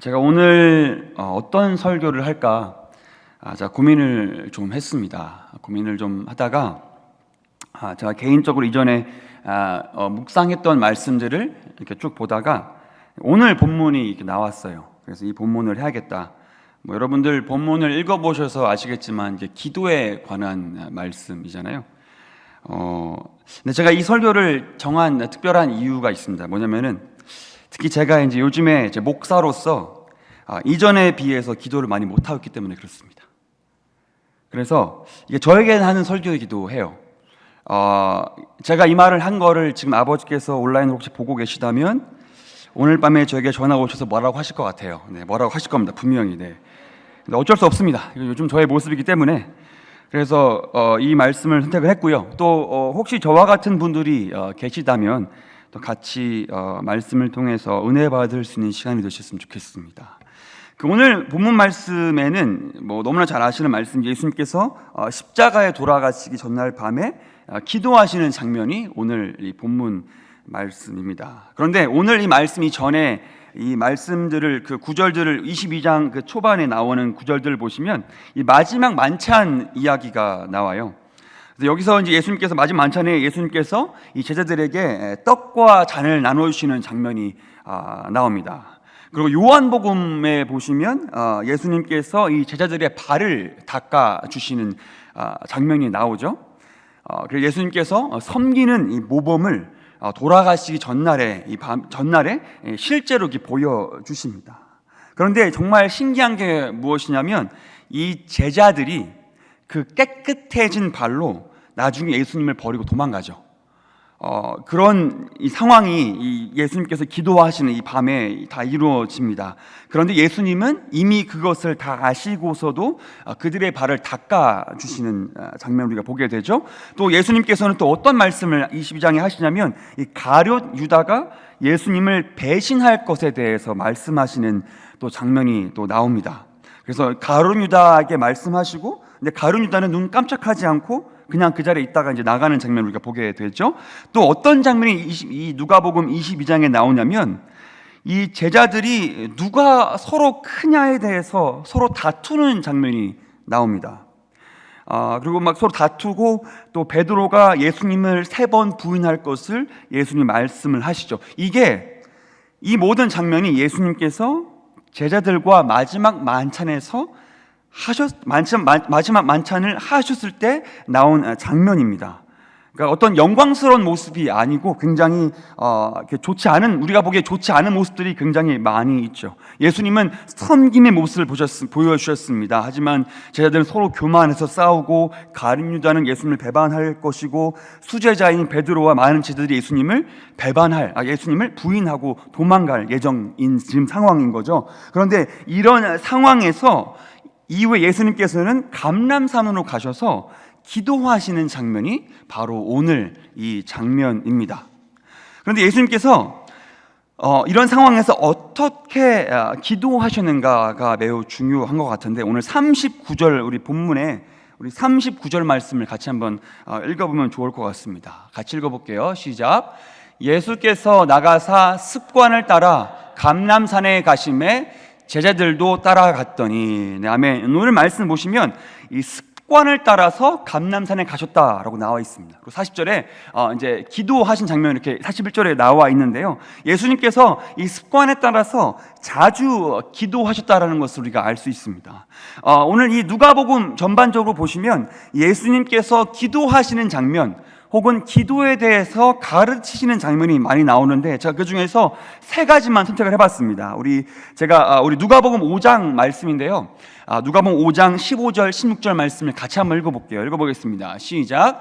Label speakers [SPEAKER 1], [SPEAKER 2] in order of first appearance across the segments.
[SPEAKER 1] 제가 오늘 어, 어떤 설교를 할까 아, 제가 고민을 좀 했습니다. 고민을 좀 하다가 아, 제가 개인적으로 이전에 아, 어, 묵상했던 말씀들을 이렇게 쭉 보다가 오늘 본문이 이렇게 나왔어요. 그래서 이 본문을 해야겠다. 뭐 여러분들 본문을 읽어보셔서 아시겠지만 이제 기도에 관한 말씀이잖아요. 어, 근데 제가 이 설교를 정한 특별한 이유가 있습니다. 뭐냐면은 특히 제가 이제 요즘에 이제 목사로서 아, 이전에 비해서 기도를 많이 못하고 있기 때문에 그렇습니다. 그래서 이게 저에게 하는 설교이기도 해요. 어, 제가 이 말을 한 거를 지금 아버지께서 온라인으로 혹시 보고 계시다면 오늘 밤에 저에게 전화 오셔서 뭐라고 하실 것 같아요. 네, 뭐라고 하실 겁니다. 분명히. 네. 근데 어쩔 수 없습니다. 요즘 저의 모습이기 때문에 그래서 어, 이 말씀을 선택을 했고요. 또 어, 혹시 저와 같은 분들이 어, 계시다면 또 같이 어, 말씀을 통해서 은혜 받을 수 있는 시간이 되셨으면 좋겠습니다. 그 오늘 본문 말씀에는 뭐 너무나 잘 아시는 말씀 예수님께서 어, 십자가에 돌아가시기 전날 밤에 어, 기도하시는 장면이 오늘 이 본문 말씀입니다. 그런데 오늘 이 말씀 이 전에 이 말씀들을 그 구절들을 22장 그 초반에 나오는 구절들을 보시면 이 마지막 만찬 이야기가 나와요. 그래서 여기서 이제 예수님께서 마지막 만찬에 예수님께서 이 제자들에게 떡과 잔을 나눠 주시는 장면이 아, 나옵니다. 그리고 요한복음에 보시면 어, 예수님께서 이 제자들의 발을 닦아 주시는 아, 장면이 나오죠. 어, 그래서 예수님께서 섬기는 이 모범을 어, 돌아가시기 전날에 이 밤 전날에 예, 실제로 보여 주십니다. 그런데 정말 신기한 게 무엇이냐면 이 제자들이 그 깨끗해진 발로 나중에 예수님을 버리고 도망가죠. 어, 그런 이 상황이 이 예수님께서 기도하시는 이 밤에 다 이루어집니다. 그런데 예수님은 이미 그것을 다 아시고서도 어, 그들의 발을 닦아 주시는 어, 장면을 우리가 보게 되죠. 또 예수님께서는 또 어떤 말씀을 22장에 하시냐면 이 가룟 유다가 예수님을 배신할 것에 대해서 말씀하시는 또 장면이 또 나옵니다. 그래서 가룟 유다에게 말씀하시고 근데 가룟 유다는 눈 깜짝하지 않고 그냥 그 자리에 있다가 이제 나가는 장면을 우리가 보게 되죠. 또 어떤 장면이 20, 이 누가복음 22장에 나오냐면 이 제자들이 누가 서로 크냐에 대해서 서로 다투는 장면이 나옵니다. 아, 그리고 막 서로 다투고 또 베드로가 예수님을 세 번 부인할 것을 예수님 말씀을 하시죠. 이게 이 모든 장면이 예수님께서 제자들과 마지막 만찬에서 하셨 만찬, 마지막 만찬을 하셨을 때 나온 장면입니다. 그러니까 어떤 영광스러운 모습이 아니고 굉장히 어, 좋지 않은 우리가 보기에 좋지 않은 모습들이 굉장히 많이 있죠. 예수님은 섬김의 모습을 보셨, 보여주셨습니다. 하지만 제자들은 서로 교만해서 싸우고 가룟 유다는 예수님을 배반할 것이고 수제자인 베드로와 많은 제자들이 예수님을 배반할 아, 예수님을 부인하고 도망갈 예정인 지금 상황인 거죠. 그런데 이런 상황에서 이후에 예수님께서는 감람산으로 가셔서 기도하시는 장면이 바로 오늘 이 장면입니다. 그런데 예수님께서 어, 이런 상황에서 어떻게 아, 기도하셨는가가 매우 중요한 것 같은데 오늘 39절 우리 본문에 우리 39절 말씀을 같이 한번 어, 읽어보면 좋을 것 같습니다. 같이 읽어볼게요. 시작. 예수께서 나가사 습관을 따라 감남산에 가심에 제자들도 따라갔더니 네, 아멘. 오늘 말씀 보시면 이 습관을 따라서 감남산에 가셨다라고 나와 있습니다. 그리고 40절에 어, 이제 기도하신 장면 이렇게 41절에 나와 있는데요. 예수님께서 이 습관에 따라서 자주 기도하셨다라는 것을 우리가 알 수 있습니다. 어, 오늘 이 누가복음 전반적으로 보시면 예수님께서 기도하시는 장면 혹은 기도에 대해서 가르치시는 장면이 많이 나오는데 제가 그 중에서 세 가지만 선택을 해봤습니다. 우리 제가 아, 우리 누가복음 5장 말씀인데요. 아, 누가복음 5장 15절 16절 말씀을 같이 한번 읽어볼게요. 읽어보겠습니다. 시작.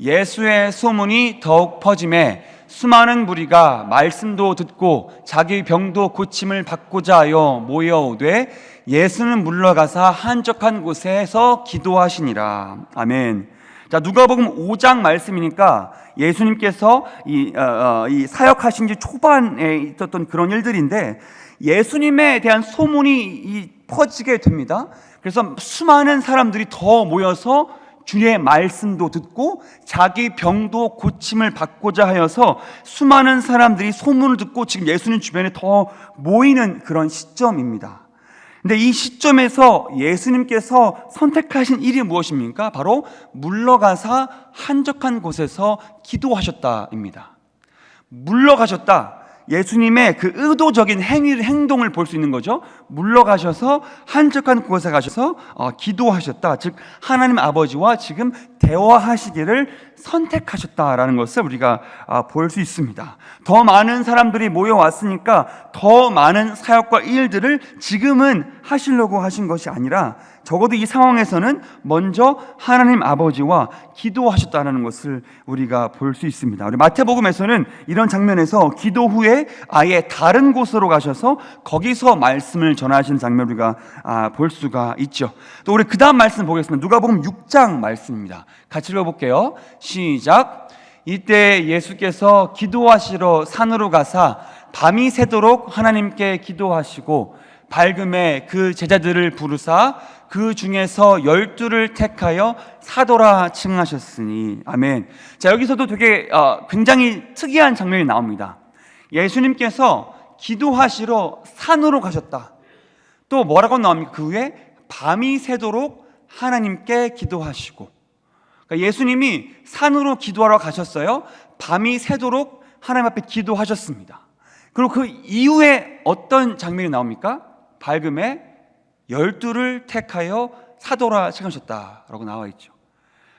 [SPEAKER 1] 예수의 소문이 더욱 퍼짐에 수많은 무리가 말씀도 듣고 자기 병도 고침을 받고자 하여 모여오되 예수는 물러가사 한적한 곳에서 기도하시니라. 아멘. 자, 누가복음 5장 말씀이니까 예수님께서 이, 어, 어, 이 사역하신 지 초반에 있었던 그런 일들인데 예수님에 대한 소문이 이 퍼지게 됩니다. 그래서 수많은 사람들이 더 모여서 주의 말씀도 듣고 자기 병도 고침을 받고자 하여서 수많은 사람들이 소문을 듣고 지금 예수님 주변에 더 모이는 그런 시점입니다. 근데 이 시점에서 예수님께서 선택하신 일이 무엇입니까? 바로 물러가사 한적한 곳에서 기도하셨다입니다. 물러가셨다. 예수님의 그 의도적인 행위, 행동을 볼 수 있는 거죠. 물러가셔서 한적한 곳에 가셔서 어, 기도하셨다. 즉, 하나님 아버지와 지금 대화하시기를 선택하셨다라는 것을 우리가 아, 볼수 있습니다. 더 많은 사람들이 모여왔으니까 더 많은 사역과 일들을 지금은 하시려고 하신 것이 아니라 적어도 이 상황에서는 먼저 하나님 아버지와 기도하셨다는 것을 우리가 볼 수 있습니다. 우리 마태복음에서는 이런 장면에서 기도 후에 아예 다른 곳으로 가셔서 거기서 말씀을 전하신 장면 우리가 아, 볼 수가 있죠. 또 우리 그 다음 말씀 보겠습니다. 누가복음 6장 말씀입니다. 같이 읽어볼게요. 시작. 이때 예수께서 기도하시러 산으로 가사 밤이 새도록 하나님께 기도하시고 밝음에 그 제자들을 부르사 그 중에서 열두를 택하여 사도라 칭하셨으니 아멘. 자 여기서도 되게 어, 굉장히 특이한 장면이 나옵니다. 예수님께서 기도하시러 산으로 가셨다. 또 뭐라고 나옵니까? 그 후에 밤이 새도록 하나님께 기도하시고 그러니까 예수님이 산으로 기도하러 가셨어요. 밤이 새도록 하나님 앞에 기도하셨습니다. 그리고 그 이후에 어떤 장면이 나옵니까? 밝음에 열두를 택하여 사도라 칭하셨다라고 나와 있죠.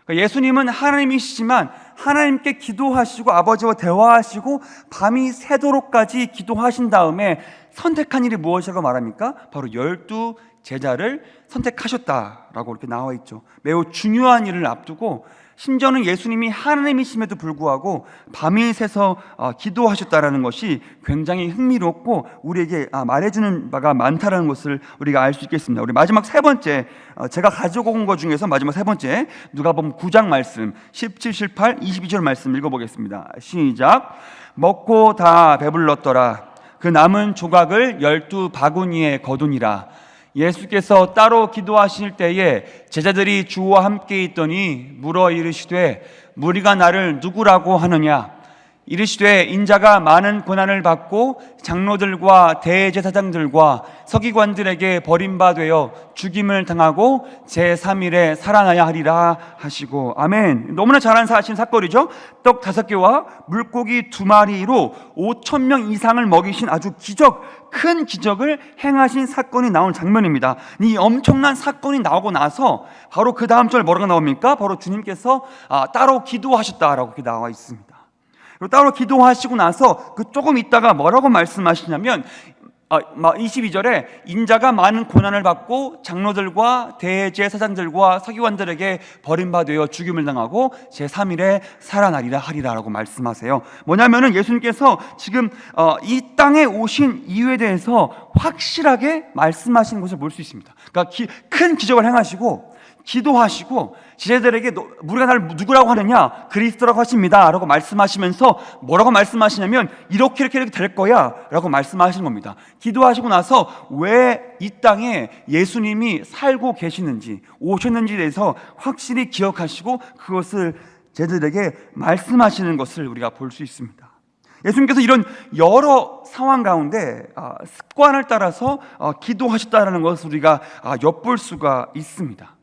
[SPEAKER 1] 그러니까 예수님은 하나님이시지만 하나님께 기도하시고 아버지와 대화하시고 밤이 새도록까지 기도하신 다음에 선택한 일이 무엇이라고 말합니까? 바로 열두 제자를 선택하셨다라고 이렇게 나와 있죠. 매우 중요한 일을 앞두고 심지어는 예수님이 하나님이심에도 불구하고 밤이 새서 어, 기도하셨다라는 것이 굉장히 흥미롭고 우리에게 아, 말해주는 바가 많다라는 것을 우리가 알 수 있겠습니다. 우리 마지막 세 번째 어, 제가 가지고 온 것 중에서 마지막 세 번째 누가 보면 9장 말씀 17, 18, 22절 말씀 읽어보겠습니다. 시작 먹고 다 배불렀더라 그 남은 조각을 열두 바구니에 거두니라 예수께서 따로 기도하실 때에 제자들이 주와 함께 있더니 물어 이르시되 무리가 나를 누구라고 하느냐 이르시되 인자가 많은 고난을 받고 장로들과 대제사장들과 서기관들에게 버림받되어 죽임을 당하고 제3일에 살아나야 하리라 하시고 아멘. 너무나 잘 아신 사건이죠? 떡 다섯 개와 물고기 두 마리로 5천 명 이상을 먹이신 아주 기적 큰 기적을 행하신 사건이 나온 장면입니다. 이 엄청난 사건이 나오고 나서 바로 그 다음 절 뭐라고 나옵니까? 바로 주님께서 아, 따로 기도하셨다라고 이렇게 나와 있습니다 그리고 따로 기도하시고 나서 그 조금 있다가 뭐라고 말씀하시냐면 22절에 인자가 많은 고난을 받고 장로들과 대제사장들과 서기관들에게 버림받아 죽임을 당하고 제3일에 살아나리라 하리라라고 말씀하세요. 뭐냐면은 예수님께서 지금 어, 이 땅에 오신 이유에 대해서 확실하게 말씀하시는 것을 볼 수 있습니다. 그러니까 큰 기적을 행하시고 기도하시고 제자들에게 우리가 나를 누구라고 하느냐? 그리스도라고 하십니다. 라고 말씀하시면서 뭐라고 말씀하시냐면 이렇게 이렇게 이렇게 될 거야 라고 말씀하시는 겁니다. 기도하시고 나서 왜 이 땅에 예수님이 살고 계시는지 오셨는지에 대해서 확실히 기억하시고 그것을 제자들에게 말씀하시는 것을 우리가 볼 수 있습니다. 예수님께서 이런 여러 상황 가운데 아, 습관을 따라서 어, 기도하셨다는 것을 우리가 아, 엿볼 수가 있습니다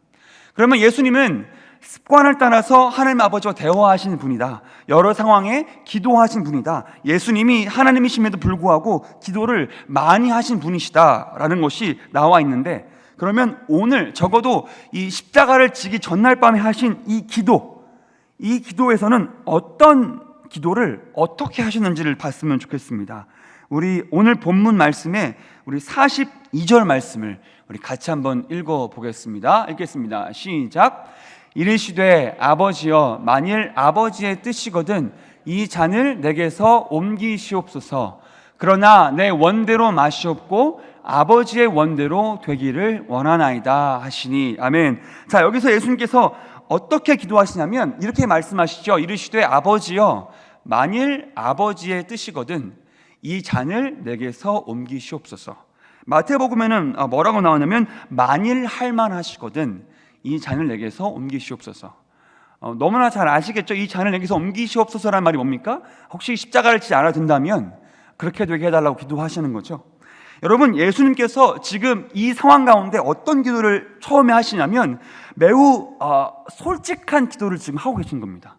[SPEAKER 1] 그러면 예수님은 습관을 따라서 하나님 아버지와 대화하시는 분이다. 여러 상황에 기도하신 분이다. 예수님이 하나님이심에도 불구하고 기도를 많이 하신 분이시다라는 것이 나와 있는데 그러면 오늘 적어도 이 십자가를 지기 전날 밤에 하신 이 기도, 이 기도에서는 어떤 기도를 어떻게 하셨는지를 봤으면 좋겠습니다. 우리 오늘 본문 말씀에 우리 42절 말씀을 우리 같이 한번 읽어 보겠습니다. 읽겠습니다. 시작. 이르시되 아버지여 만일 아버지의 뜻이거든 이 잔을 내게서 옮기시옵소서. 그러나 내 원대로 마시옵고 아버지의 원대로 되기를 원하나이다 하시니 아멘. 자 여기서 예수님께서 어떻게 기도하시냐면 이렇게 말씀하시죠. 이르시되 아버지여 만일 아버지의 뜻이거든 이 잔을 내게서 옮기시옵소서. 마태복음에는 어, 뭐라고 나오냐면 만일 할만하시거든 이 잔을 내게서 옮기시옵소서. 어, 너무나 잘 아시겠죠? 이 잔을 내게서 옮기시옵소서라는 말이 뭡니까? 혹시 십자가를 지지 않아도 된다면 그렇게 되게 해달라고 기도하시는 거죠. 여러분, 예수님께서 지금 이 상황 가운데 어떤 기도를 처음에 하시냐면 매우 어, 솔직한 기도를 지금 하고 계신 겁니다.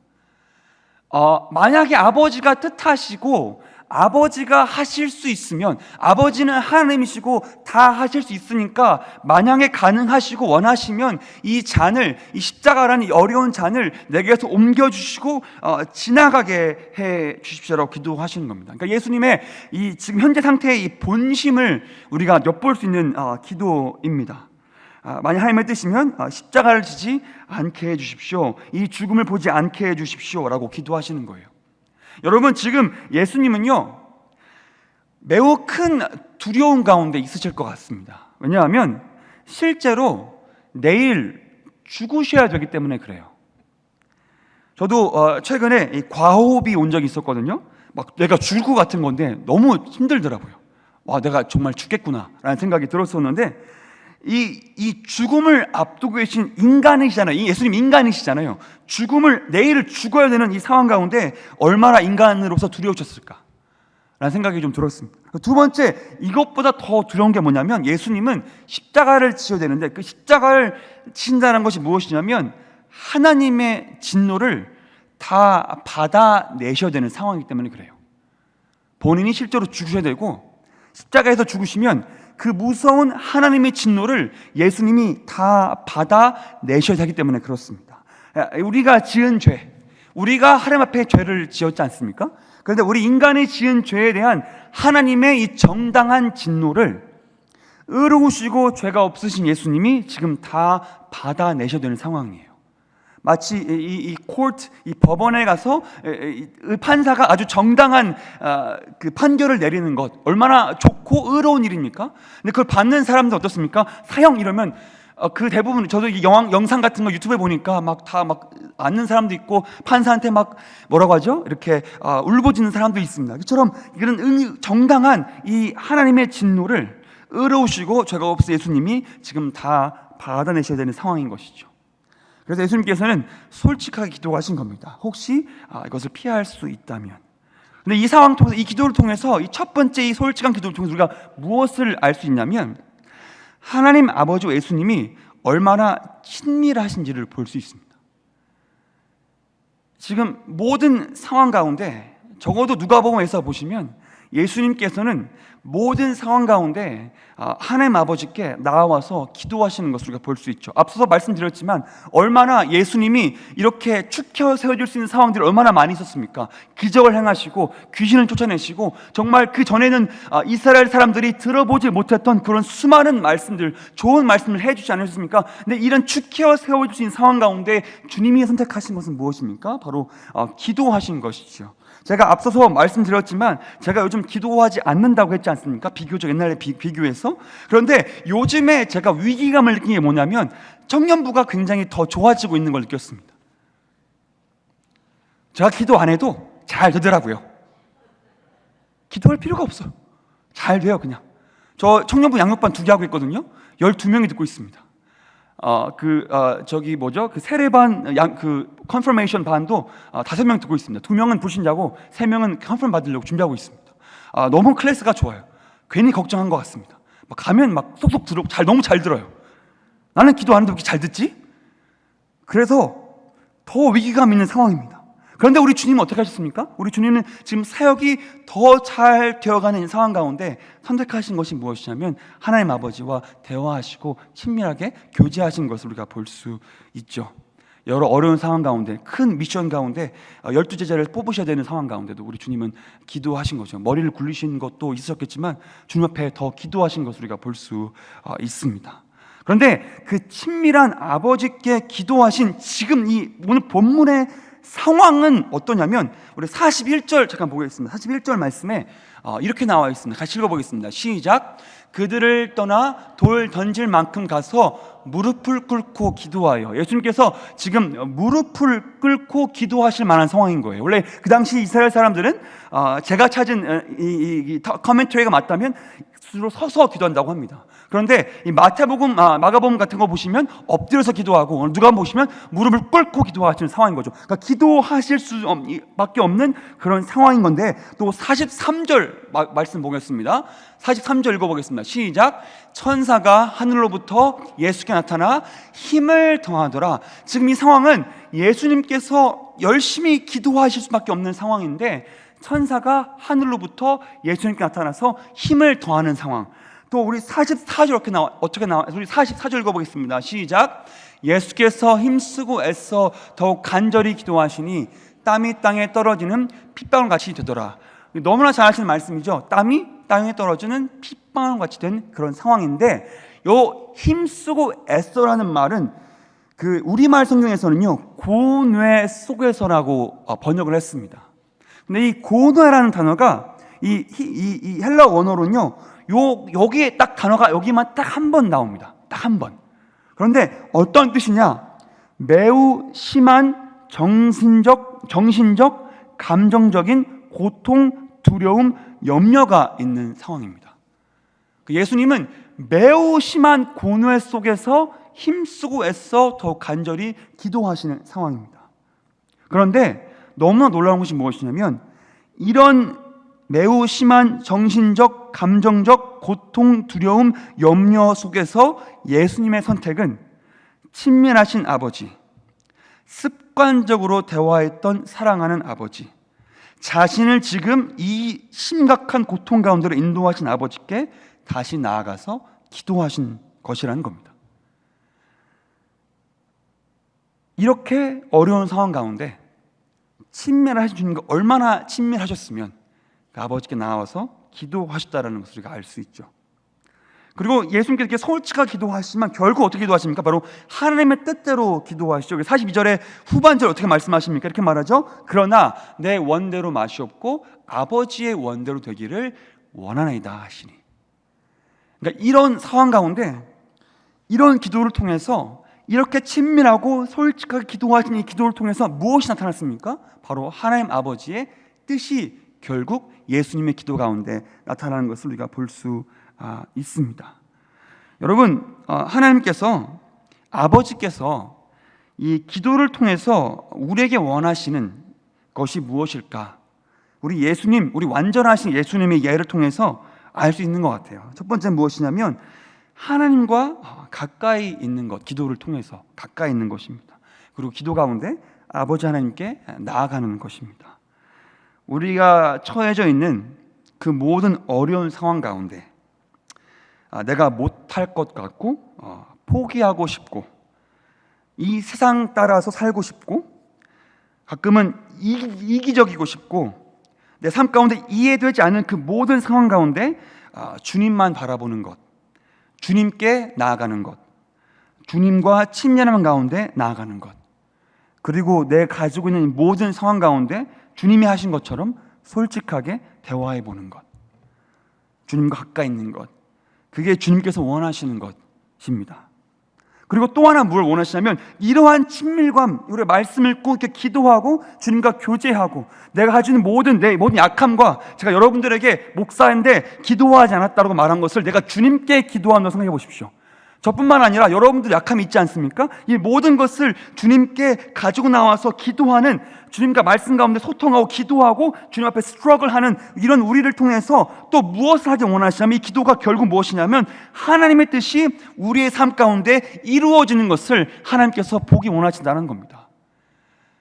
[SPEAKER 1] 어, 만약에 아버지가 뜻하시고 아버지가 하실 수 있으면 아버지는 하나님이시고 다 하실 수 있으니까 만약에 가능하시고 원하시면 이 잔을 이 십자가라는 이 어려운 잔을 내게서 옮겨 주시고 어, 지나가게 해 주십시오라고 기도하시는 겁니다. 그러니까 예수님의 이 지금 현재 상태의 이 본심을 우리가 엿볼 수 있는 어, 기도입니다. 아, 만약 하나님의 뜻이면 아, 십자가를 지지 않게 해 주십시오. 이 죽음을 보지 않게 해 주십시오라고 기도하시는 거예요. 여러분 지금 예수님은요 매우 큰 두려움 가운데 있으실 것 같습니다. 왜냐하면 실제로 내일 죽으셔야 되기 때문에 그래요. 저도 어, 최근에 이 과호흡이 온 적이 있었거든요. 막 내가 죽을 것 같은 건데 너무 힘들더라고요. 와 내가 정말 죽겠구나라는 생각이 들었었는데 이, 이 죽음을 앞두고 계신 인간이시잖아요. 이 예수님 인간이시잖아요. 죽음을, 내일 죽어야 되는 이 상황 가운데 얼마나 인간으로서 두려우셨을까? 라는 생각이 좀 들었습니다. 두 번째, 이것보다 더 두려운 게 뭐냐면 예수님은 십자가를 지어야 되는데 그 십자가를 친다는 것이 무엇이냐면 하나님의 진노를 다 받아내셔야 되는 상황이기 때문에 그래요. 본인이 실제로 죽으셔야 되고 십자가에서 죽으시면 그 무서운 하나님의 진노를 예수님이 다 받아내셔야 하기 때문에 그렇습니다. 우리가 지은 죄, 우리가 하나님 앞에 죄를 지었지 않습니까? 그런데 우리 인간이 지은 죄에 대한 하나님의 이 정당한 진노를 의로우시고 죄가 없으신 예수님이 지금 다 받아내셔야 되는 상황이에요. 마치 이, 이 코트, 이 법원에 가서 이 판사가 아주 정당한 아, 그 판결을 내리는 것 얼마나 좋고 의로운 일입니까? 근데 그걸 받는 사람들 어떻습니까? 사형 이러면 어, 그 대부분 저도 영상, 영상 같은 거 유튜브에 보니까 막다막 앉는 사람도 있고 판사한테 막 뭐라고 하죠? 이렇게 아, 울부짖는 사람도 있습니다. 이처럼 이런 정당한 이 하나님의 진노를 의로우시고 죄가 없어 예수님이 지금 다 받아내셔야 되는 상황인 것이죠. 그래서 예수님께서는 솔직하게 기도하신 겁니다. 혹시 아, 이것을 피할 수 있다면. 근데 이 상황 통해서 이 기도를 통해서 이 첫 번째 이 솔직한 기도를 통해서 우리가 무엇을 알 수 있냐면 하나님 아버지와 예수님이 얼마나 친밀하신지를 볼 수 있습니다. 지금 모든 상황 가운데 적어도 누가복음에서 보시면 예수님께서는 모든 상황 가운데 아, 하나님 아버지께 나와서 기도하시는 것을 우리가 볼 수 있죠. 앞서서 말씀드렸지만 얼마나 예수님이 이렇게 축혀 세워질 수 있는 상황들이 얼마나 많이 있었습니까? 기적을 행하시고 귀신을 쫓아내시고 정말 그 전에는 아, 이스라엘 사람들이 들어보지 못했던 그런 수많은 말씀들, 좋은 말씀을 해주지 않으셨습니까? 근데 이런 축혀 세워질 수 있는 상황 가운데 주님이 선택하신 것은 무엇입니까? 바로 어, 기도하신 것이죠. 제가 앞서서 말씀드렸지만 제가 요즘 기도하지 않는다고 했지 않습니까? 비교적 옛날에 비, 비교해서 그런데 요즘에 제가 위기감을 느낀 게 뭐냐면 청년부가 굉장히 더 좋아지고 있는 걸 느꼈습니다. 제가 기도 안 해도 잘 되더라고요. 기도할 필요가 없어요. 잘 돼요, 그냥. 저 청년부 양육반 두 개 하고 있거든요. 12명이 듣고 있습니다. 어, 그, 어, 저기 뭐죠? 그 세례반, 양, 그, 컨퍼메이션 반도 어, 다섯 명 듣고 있습니다. 두 명은 불신자고 세 명은 컨퍼 받으려고 준비하고 있습니다. 아, 너무 클래스가 좋아요. 괜히 걱정한 것 같습니다. 막 가면 막 쏙쏙 들어, 잘, 너무 잘 들어요. 나는 기도 안 하는데 왜잘 듣지? 그래서 더 위기감 있는 상황입니다. 그런데 우리 주님은 어떻게 하셨습니까? 우리 주님은 지금 사역이 더 잘 되어가는 상황 가운데 선택하신 것이 무엇이냐면 하나님 아버지와 대화하시고 친밀하게 교제하신 것을 우리가 볼 수 있죠. 여러 어려운 상황 가운데 큰 미션 가운데 어, 열두 제자를 뽑으셔야 되는 상황 가운데도 우리 주님은 기도하신 거죠. 머리를 굴리신 것도 있었겠지만 주님 앞에 더 기도하신 것을 우리가 볼수 어, 있습니다. 그런데 그 친밀한 아버지께 기도하신 지금 이 오늘 본문의 상황은 어떠냐면 우리 41절 잠깐 보겠습니다. 41절 말씀에 어, 이렇게 나와 있습니다. 같이 읽어보겠습니다. 시작. 그들을 떠나 돌 던질 만큼 가서 무릎을 꿇고 기도하여 예수님께서 지금 무릎을 꿇고 기도하실 만한 상황인 거예요. 원래 그 당시 이스라엘 사람들은 어, 제가 찾은 이, 이, 이 커멘터리가 맞다면 스스로 서서 기도한다고 합니다. 그런데 이 마태복음, 아, 마가복음 같은 거 보시면 엎드려서 기도하고 누가 보시면 무릎을 꿇고 기도하시는 상황인 거죠. 그러니까 기도하실 수밖에 없는 그런 상황인 건데 또 43절 마, 말씀 보겠습니다. 43절 읽어보겠습니다. 시작. 천사가 하늘로부터 예수께 나타나 힘을 더하더라. 지금 이 상황은 예수님께서 열심히 기도하실 수밖에 없는 상황인데 천사가 하늘로부터 예수님께 나타나서 힘을 더하는 상황. 또 우리 44절 이렇게 나와 어떻게 나와? 우리 44절 읽어 보겠습니다. 시작. 예수께서 힘쓰고 애써 더욱 간절히 기도하시니 땀이 땅에 떨어지는 핏방울 같이 되더라. 너무나 잘 아시는 말씀이죠. 땀이 땅에 떨어지는 핏방울 같이 된 그런 상황인데 요 힘쓰고 애써라는 말은 그 우리말 성경에서는요 고뇌 속에서라고 어, 번역을 했습니다. 근데 이 고뇌라는 단어가 이, 이, 이 헬라 원어로는요 요 여기에 딱 단어가 여기만 딱 한 번 나옵니다. 딱 한 번. 그런데 어떤 뜻이냐? 매우 심한 정신적 정신적 감정적인 고통, 두려움, 염려가 있는 상황입니다. 그 예수님은 매우 심한 고뇌 속에서 힘쓰고 애써 더 간절히 기도하시는 상황입니다. 그런데 너무나 놀라운 것이 무엇이냐면 이런 매우 심한 정신적, 감정적 고통, 두려움, 염려 속에서 예수님의 선택은 친밀하신 아버지, 습관적으로 대화했던 사랑하는 아버지, 자신을 지금 이 심각한 고통 가운데로 인도하신 아버지께 다시 나아가서 기도하신 것이라는 겁니다. 이렇게 어려운 상황 가운데 친밀하신 주님과 얼마나 친밀하셨으면 그 아버지께 나와서 기도하셨다라는 것을 우리가 알 수 있죠. 그리고 예수님께서 이렇게 솔직하게 기도하시지만 결국 어떻게 기도하십니까? 바로 하나님의 뜻대로 기도하시죠. 42절에 후반절 어떻게 말씀하십니까? 이렇게 말하죠. 그러나 내 원대로 마시옵고 아버지의 원대로 되기를 원하나이다 하시니. 그러니까 이런 상황 가운데 이런 기도를 통해서 이렇게 친밀하고 솔직하게 기도하신 이 기도를 통해서 무엇이 나타났습니까? 바로 하나님 아버지의 뜻이 결국 예수님의 기도 가운데 나타나는 것을 우리가 볼 수 있습니다. 여러분, 어, 하나님께서 아버지께서 이 기도를 통해서 우리에게 원하시는 것이 무엇일까? 우리 예수님, 우리 완전하신 예수님의 예를 통해서 알 수 있는 것 같아요. 첫 번째 무엇이냐면 하나님과 가까이 있는 것, 기도를 통해서 가까이 있는 것입니다. 그리고 기도 가운데 아버지 하나님께 나아가는 것입니다. 우리가 처해져 있는 그 모든 어려운 상황 가운데 아, 내가 못할 것 같고 어, 포기하고 싶고 이 세상 따라서 살고 싶고 가끔은 이기 적이고 싶고 내 삶 가운데 이해되지 않는 그 모든 상황 가운데 아, 주님만 바라보는 것, 주님께 나아가는 것, 주님과 친밀한 가운데 나아가는 것, 그리고 내 가지고 있는 모든 상황 가운데 주님이 하신 것처럼 솔직하게 대화해 보는 것. 주님과 가까이 있는 것. 그게 주님께서 원하시는 것입니다. 그리고 또 하나 뭘 원하시냐면 이러한 친밀감, 우리 말씀 읽고 이렇게 기도하고 주님과 교제하고 내가 가지는 모든 내 모든 약함과 제가 여러분들에게 목사인데 기도하지 않았다고 말한 것을 내가 주님께 기도한다고 생각해 보십시오. 저뿐만 아니라 여러분들 약함이 있지 않습니까? 이 모든 것을 주님께 가지고 나와서 기도하는 주님과 말씀 가운데 소통하고 기도하고 주님 앞에 스트러글 하는 이런 우리를 통해서 또 무엇을 하기 원하시냐면 이 기도가 결국 무엇이냐면 하나님의 뜻이 우리의 삶 가운데 이루어지는 것을 하나님께서 보기 원하신다는 겁니다.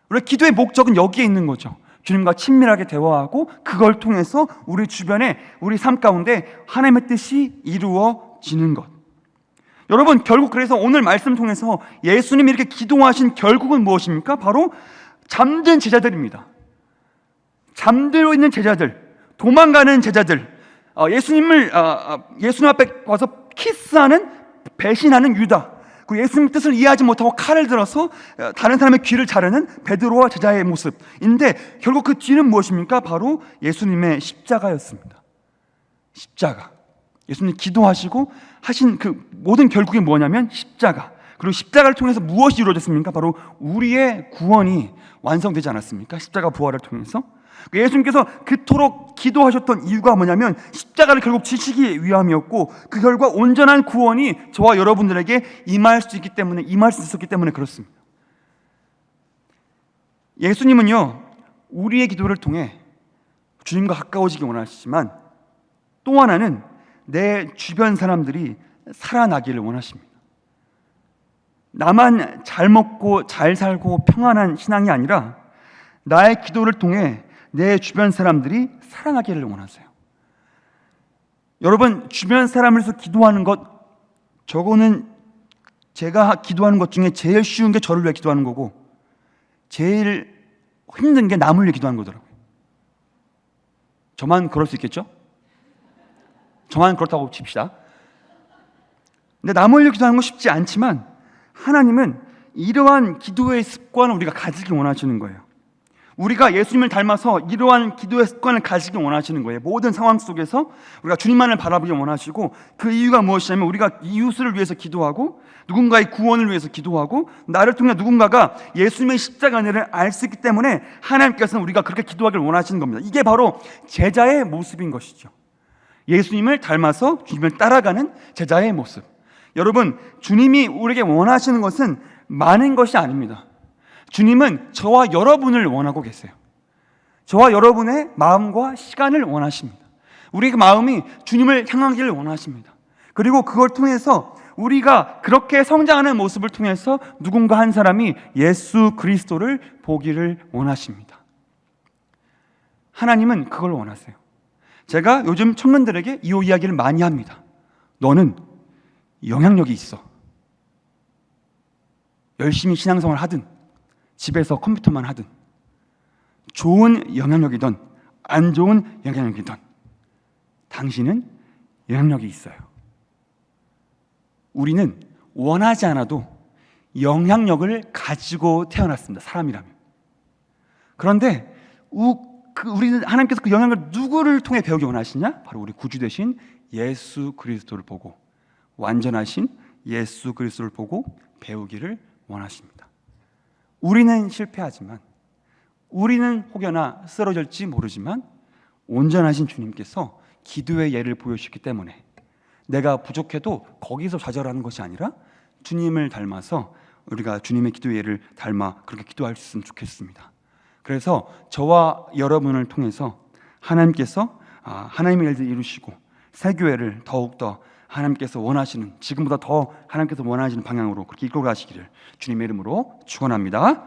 [SPEAKER 1] 우리 기도의 목적은 여기에 있는 거죠. 주님과 친밀하게 대화하고 그걸 통해서 우리 주변에 우리 삶 가운데 하나님의 뜻이 이루어지는 것. 여러분 결국 그래서 오늘 말씀 통해서 예수님이 이렇게 기도하신 결국은 무엇입니까? 바로 잠든 제자들입니다. 잠들어 있는 제자들, 도망가는 제자들, 어, 예수님을 어, 어, 예수님 앞에 와서 키스하는 배신하는 유다. 그리고 예수님 뜻을 이해하지 못하고 칼을 들어서 다른 사람의 귀를 자르는 베드로와 제자의 모습인데 결국 그 뒤는 무엇입니까? 바로 예수님의 십자가였습니다. 십자가. 예수님 기도하시고 하신 그 모든 결국이 뭐냐면 십자가. 그리고 십자가를 통해서 무엇이 이루어졌습니까? 바로 우리의 구원이 완성되지 않았습니까? 십자가 부활을 통해서. 그 예수님께서 그토록
[SPEAKER 2] 기도하셨던 이유가 뭐냐면 십자가를 결국 지시기 위함이었고 그 결과 온전한 구원이 저와 여러분들에게 임할 수 있기 때문에 임할 수 있었기 때문에 그렇습니다. 예수님은요 우리의 기도를 통해 주님과 가까워지기 원하시지만 또 하나는 내 주변 사람들이 살아나기를 원하십니다. 나만 잘 먹고 잘 살고 평안한 신앙이 아니라 나의 기도를 통해 내 주변 사람들이 살아나기를 원하세요. 여러분 주변 사람을 위해서 기도하는 것 저거는 제가 기도하는 것 중에 제일 쉬운 게 저를 위해 기도하는 거고 제일 힘든 게 남을 위해 기도하는 거더라고요. 저만 그럴 수 있겠죠? 저만 그렇다고 칩시다. 근데 남을 위해 기도하는 건 쉽지 않지만 하나님은 이러한 기도의 습관을 우리가 가지기 원하시는 거예요. 우리가 예수님을 닮아서 이러한 기도의 습관을 가지기 원하시는 거예요. 모든 상황 속에서 우리가 주님만을 바라보기 원하시고 그 이유가 무엇이냐면 우리가 이웃을 위해서 기도하고 누군가의 구원을 위해서 기도하고 나를 통해 누군가가 예수님의 십자가 은혜를 알 수 있기 때문에 하나님께서는 우리가 그렇게 기도하기를 원하시는 겁니다. 이게 바로 제자의 모습인 것이죠. 예수님을 닮아서 주님을 따라가는 제자의 모습. 여러분, 주님이 우리에게 원하시는 것은 많은 것이 아닙니다. 주님은 저와 여러분을 원하고 계세요. 저와 여러분의 마음과 시간을 원하십니다. 우리의 마음이 주님을 향하기를 원하십니다. 그리고 그걸 통해서 우리가 그렇게 성장하는 모습을 통해서 누군가 한 사람이 예수 그리스도를 보기를 원하십니다. 하나님은 그걸 원하세요. 제가 요즘 청년들에게 이 이야기를 많이 합니다. 너는 영향력이 있어. 열심히 신앙생활 하든 집에서 컴퓨터만 하든 좋은 영향력이든 안 좋은 영향력이든 당신은 영향력이 있어요. 우리는 원하지 않아도 영향력을 가지고 태어났습니다. 사람이라면. 그런데 우, 그 우리는 하나님께서 그 영향을 누구를 통해 배우기 원하시냐? 바로 우리 구주 되신 예수 그리스도를 보고 완전하신 예수 그리스도를 보고 배우기를 원하십니다. 우리는 실패하지만 우리는 혹여나 쓰러질지 모르지만 온전하신 주님께서 기도의 예를 보여주셨기 때문에 내가 부족해도 거기서 좌절하는 것이 아니라 주님을 닮아서 우리가 주님의 기도의 예를 닮아 그렇게 기도할 수 있으면 좋겠습니다. 그래서 저와 여러분을 통해서 하나님께서 아, 하나님의 일을 이루시고 새 교회를 더욱더 하나님께서 원하시는 지금보다 더 하나님께서 원하시는 방향으로 그렇게 이끌어 가시기를 주님의 이름으로 축원합니다.